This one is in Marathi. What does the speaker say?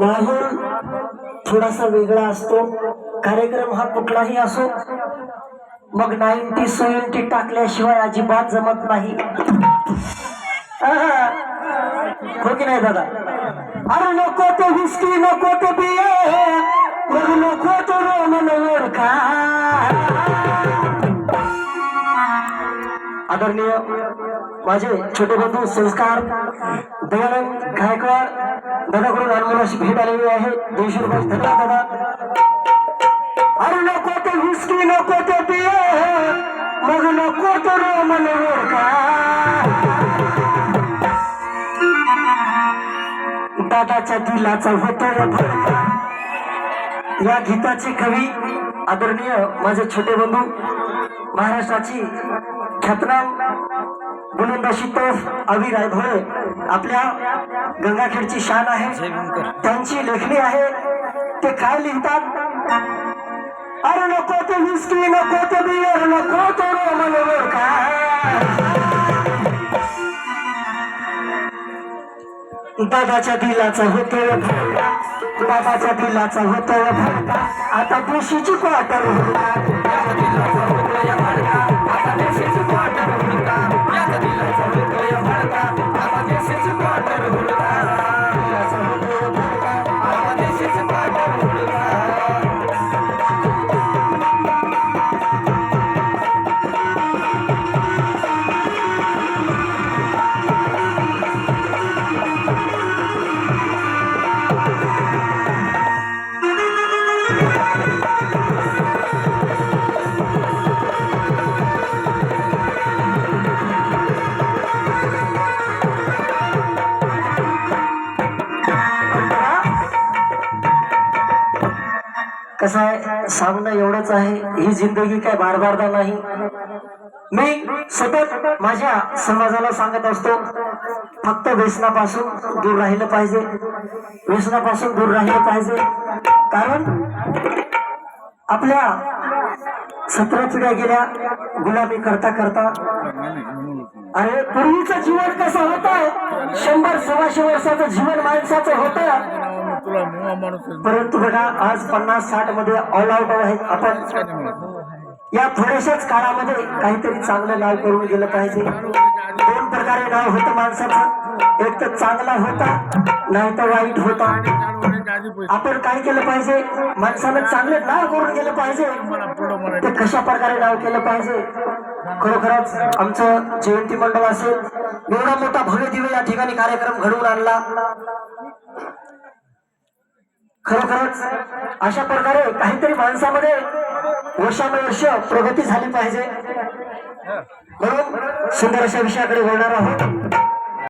माहोल थोडासा वेगळा असतो. कार्यक्रम हा कुठलाही असो मग नाईन्टी सेव्हन्टी टाकल्याशिवाय अजिबात जमत नाही. हो नाही दादा? अरे नको ते हिस्की नको ते बिये मग नको तो मनोवर का आदरणीय माझे छोटे बंधू संस्कार दयानंद गायकवाड दादाकडून अनमोल अशी भेट आलेली आहे. दोनशे रुपये धन्यवाद दादा. अरे नको ते विस्की नको ते पिये मग नको तो रोमन ओळखा दादाच्या दिलाचा होतो या गीताचे कवी आदरणीय माझे छोटे बंधू महाराष्ट्राची ख्यातनाम बुलंदाशी तोफ अवी रायभोळे आपल्या गंगाखेडची शान आहे. त्यांची लेखणी आहे. ते काय लिहितात? अरे नको ते विस्की नको ते बियर नको तो रोमन ओळखा दादाच्या दिलाचा होतो दादाच्या दिलाचा होतो आता देशीची क्वार्टर कसं आहे? सामना एवढंच आहे. ही जिंदगी काय बार बारदा नाही. मी सतत माझ्या समाजाला सांगत असतो फक्त व्यसनापासून दूर राहिलं पाहिजे. व्यसनापासून दूर राहिलं पाहिजे. कारण आपल्या सतरा पिढ्या गेल्या गुलामी करता करता. अरे पूर्वीचं जीवन कसं होतं? शंभर सव्वाशे वर्षाचं जीवन माणसाचं होतं. परंतु बघा आज पन्नास साठमध्ये ऑल आउट आहेत आपण या थोड्याशाच काळामध्ये काहीतरी चांगलं नाव करून गेलं पाहिजे. दोन प्रकारे नाव होतं माणसाचं. एक तर चांगला होता नाही तर वाईट होता. आपण काय केलं पाहिजे? माणसानं चांगलं नाव करून गेलं पाहिजे. ते कशा प्रकारे नाव केलं पाहिजे? खरोखरच आमचं जयंती मंडळ असेल. एवढा मोठा भव्य दिव्य या ठिकाणी कार्यक्रम घडवून आणला. खरोखरच अशा प्रकारे काहीतरी माणसामध्ये वर्षानुवर्ष प्रगती झाली पाहिजे. म्हणून सुंदर अशा विषयाकडे वळणार आहोत